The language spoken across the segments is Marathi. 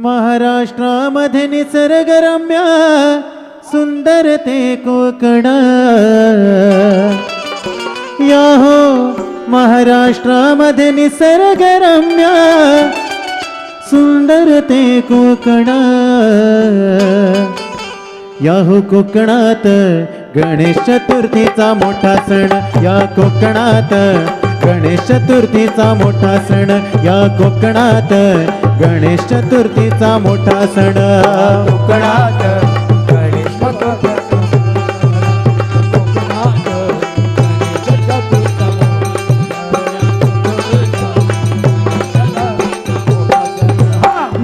महाराष्ट्रामध्ये निसर्गरम्य सुंदर ते कोकण. या हो महाराष्ट्रामध्ये निसर्गरम्य सुंदर ते कोकण. याहू कोकणात गणेश चतुर्थीचा मोठा सण या कोकणात गणेश चतुर्थीचा मोठा सण. या कोकणात गणेश चतुर्थीचा मोठा सण. कोकणात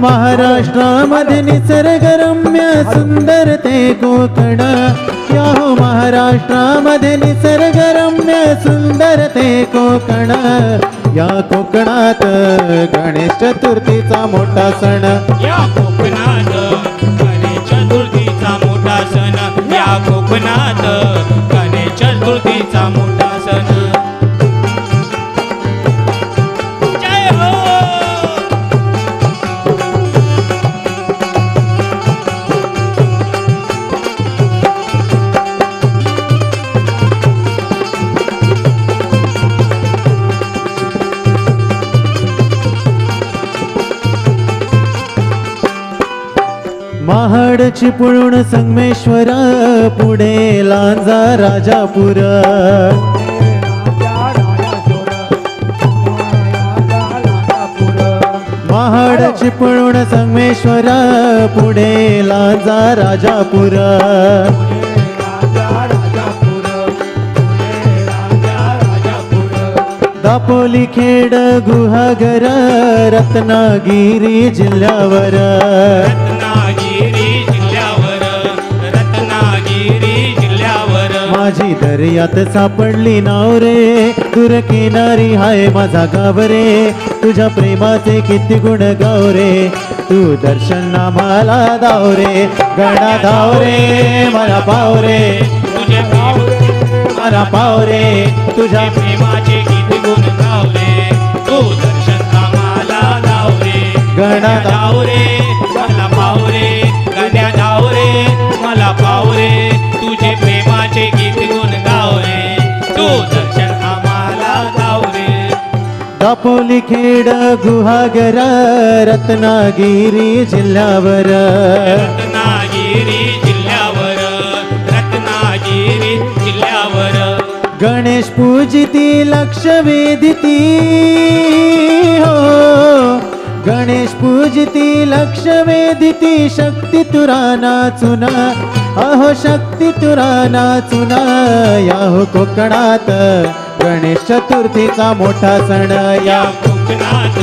महाराष्ट्रामध्ये निसर्गरम्य सुंदर ते कोकण. या हो महाराष्ट्रामध्ये निसर्गरम्य सुंदर ते कोकण. या कोकणात गणेश चतुर्थीचा मोठा सण. या कोकणात गणेश चतुर्थीचा मोठा सण. या कोकणात गणेश चतुर्थीचा मोठा महाड चिपळूण संगमेश्वर पुढे लांजा राजापूर. महाड चिपळूण संगमेश्वर पुढे लांजा राजापूर. दापोली खेड गुहागर रत्नागिरी जिल्ह्यावर. दर्यात सापडली नाव रे दूर किनारी हाय माझा गाव रे तुझ्या प्रेमाचे किती गुण गाव रे तू दर्शन मला दाव रे गणा धाव रे मला पाव रे तुझे प्रेम मला पाव रे तुझ्या प्रेमाचे गीत गुण गावले तू दर्शन आम्हाला लावले गणा धावरे. मला दापोली खेड गुहागर रत्नागिरी जिल्ह्यावर. रत्नागिरी जिल्ह्यावर रत्नागिरी जिल्ह्यावर. गणेश पूजिती लक्ष वेदिती हो. गणेश पूजिती लक्ष वेदिती शक्ती तुरा नाचुना अहो शक्ती तुरा नाचुना या हो कोकणात. गणेश चतुर्थीचा मोठा सण या. कोकणात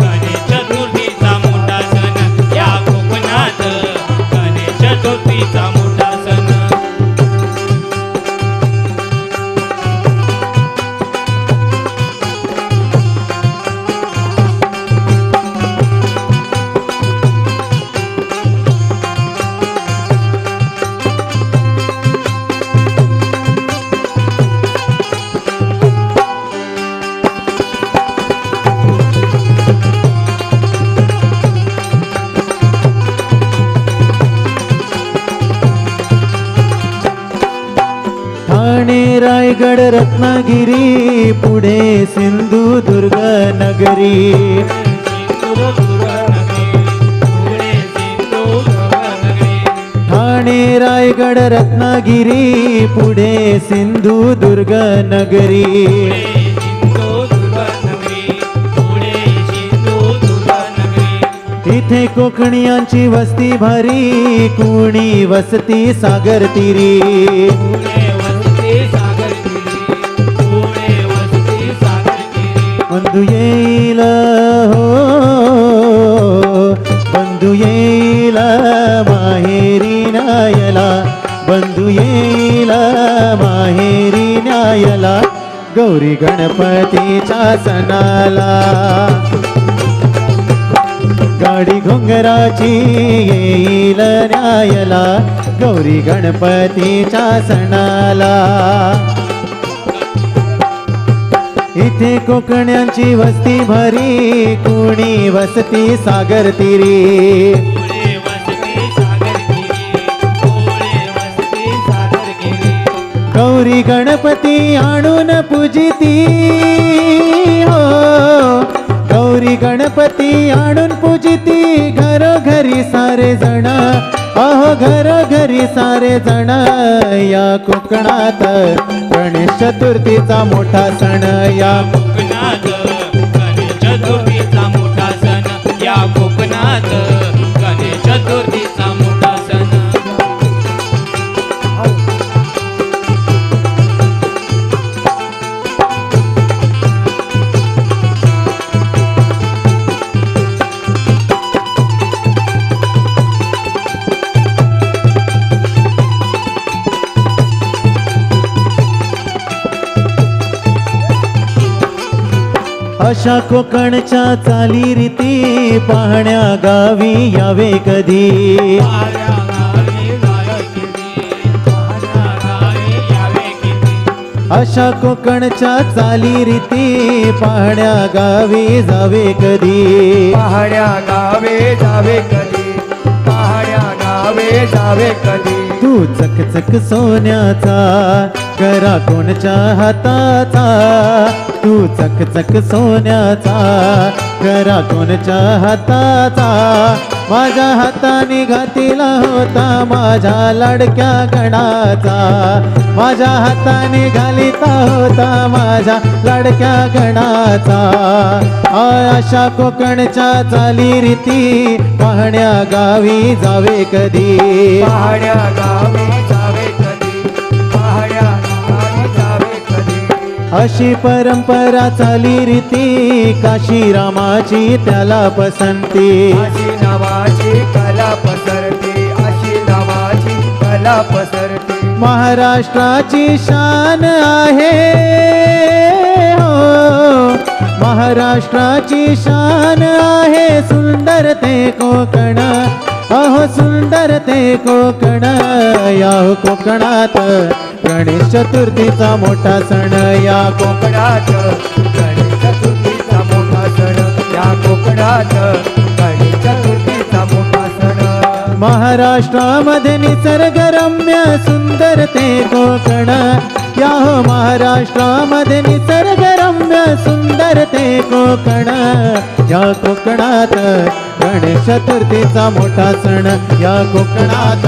गणेश चतुर्थीचा मोठा सण या. कोकणात गणेश चतुर्थीचा रायगड रत्नागिरी पुढे सिंधुदुर्ग नगरी. ठाणे रायगड रत्नागिरी पुढे सिंधुदुर्ग नगरी. इथे कोकणीयांची वस्ती भारी कुणी वसती सागर तिरी. न्यायला बंधू येईल माहेरी न्यायला गौरी गणपतीच्या सणाला. गाडी घोंगराची येईल न्यायला गौरी गणपतीच्या सणाला. इथे कोकण्यांची वस्ती भरी कुणी वसती सागर तिरी. गौरी गणपती आणून पूजिती. हो गौरी गणपती आणून पूजिती. घरोघरी सारे जण अहो घरोघरी सारे जण. या कोकणात गणेश चतुर्थीचा मोठा सण या कोकणात गणेश चतुर्थीचा मोठा सण या कोकणात अशा कोकणच्या चालीरीती पाहण्या गावी यावे कधी. अशा कोकणच्या चालीरीती पाहण्या गावी जावे कधी. पाहण्या गावे जावे कधी. पाहण्या गावे जावे कधी. चकचक सोन्याचा करा कोणच्या हाताचा? तू चकचक सोन्याचा करा कोणच्या हाताचा? माझ्या हाताने घातीला होता माझ्या लाडक्या गणाचा. माझ्या हाताने घालिता होता माझ्या लाडक्या गणाचा. अशा कोकणच्या चालीरीती पाहण्या गावी जावे कधी. पहाड्या गावे जावे कधी. पहाड्या गावे जावे कधी. अशी परंपरा चाली रीती काशी रामाची त्याला पसंती. अशी नावाची कला पसरते अशी नावाची कला पसरते. महाराष्ट्राची शान आहे. हो. महाराष्ट्राची शान आहे सुंदर ते कोकण. अहो सुंदर ते कोकण. या कोकणात गणेश चतुर्थीचा मोठा सण या कोकणात गणेश चतुर्थीचा मोठा सण या कोकणात गणेश चतुर्थीचा मोठा सण. महाराष्ट्रामध्ये निसर्गरम्य सुंदर ते कोकण. महाराष्ट्रामध्ये निसर्गरम्य सुंदर ते कोकण. या कोकणात गणेश चतुर्थीचा मोठा सण. या कोकणात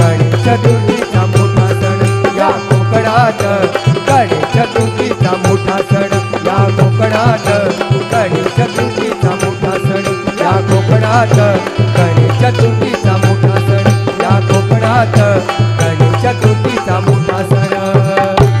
गणेश चतुर्थीचा मोठा सण. या कोकणात गणेश चतुर्थीचा मोठा सण. या कोकणात गणेश चतुर्थीचा मोठा सण. या कोकणात